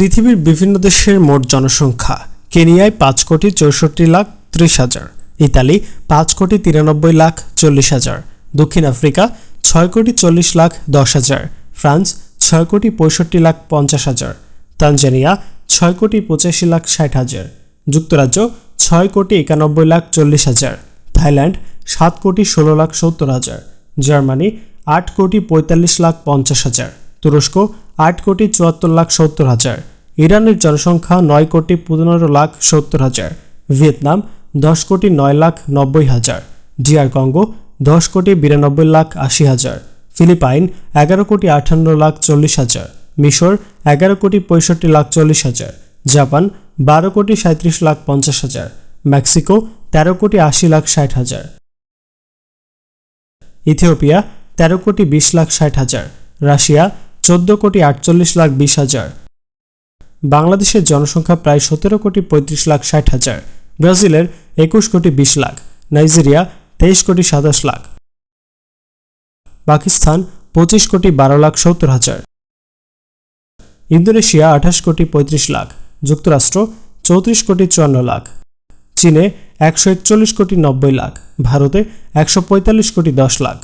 পৃথিবীর বিভিন্ন দেশের মোট জনসংখ্যা। কেনিয়ায় পাঁচ কোটি চৌষট্টি লাখ ত্রিশ হাজার। ইতালি পাঁচ কোটি তিরানব্বই লাখ চল্লিশ হাজার। দক্ষিণ আফ্রিকা ছয় কোটি চল্লিশ লাখ দশ হাজার। ফ্রান্স ছয় কোটি পঁয়ষট্টি লাখ পঞ্চাশ হাজার। তানজানিয়া ছয় কোটি পঁচাশি লাখ ষাট হাজার। যুক্তরাজ্য ছয় কোটি একানব্বই লাখ চল্লিশ হাজার। থাইল্যান্ড সাত কোটি ষোলো লাখ সত্তর হাজার। জার্মানি আট কোটি পঁয়তাল্লিশ লাখ পঞ্চাশ হাজার। তুরস্ক আট কোটি চুয়াত্তর লাখ সত্তর হাজার। ইরানের জনসংখ্যা নয় কোটি পনেরো লাখ সত্তর হাজার। ভিয়েতনাম দশ কোটি নয় লাখ নব্বই হাজার। ডিআর কঙ্গো দশ কোটি বিরানব্বই লাখ আশি হাজার। ফিলিপাইন এগারো কোটি আটান্ন লাখ চল্লিশ হাজার। মিশর এগারো কোটি পঁয়ষট্টি লাখ চল্লিশ হাজার। জাপান বারো কোটি সাঁত্রিশ লাখ পঞ্চাশ হাজার। মেক্সিকো তেরো কোটি আশি লাখ ষাট হাজার। ইথিওপিয়া তেরো কোটি বিশ লাখ ষাট হাজার। রাশিয়া চোদ্দ কোটি আটচল্লিশ লাখ বিশ হাজার। বাংলাদেশের জনসংখ্যা প্রায় সতেরো কোটি পঁয়ত্রিশ লাখ ষাট হাজার। ব্রাজিলের একুশ কোটি বিশ লাখ। নাইজেরিয়া তেইশ কোটি সাতাশ লাখ। পাকিস্তান পঁচিশ কোটি বারো লাখ সত্তর হাজার। ইন্দোনেশিয়া আঠাশ কোটি পঁয়ত্রিশ লাখ। যুক্তরাষ্ট্র চৌত্রিশ কোটি চুয়ান্ন লাখ। চীনে একশো একচল্লিশ কোটি নব্বই লাখ। ভারতে একশো পঁয়তাল্লিশ কোটি দশ লাখ।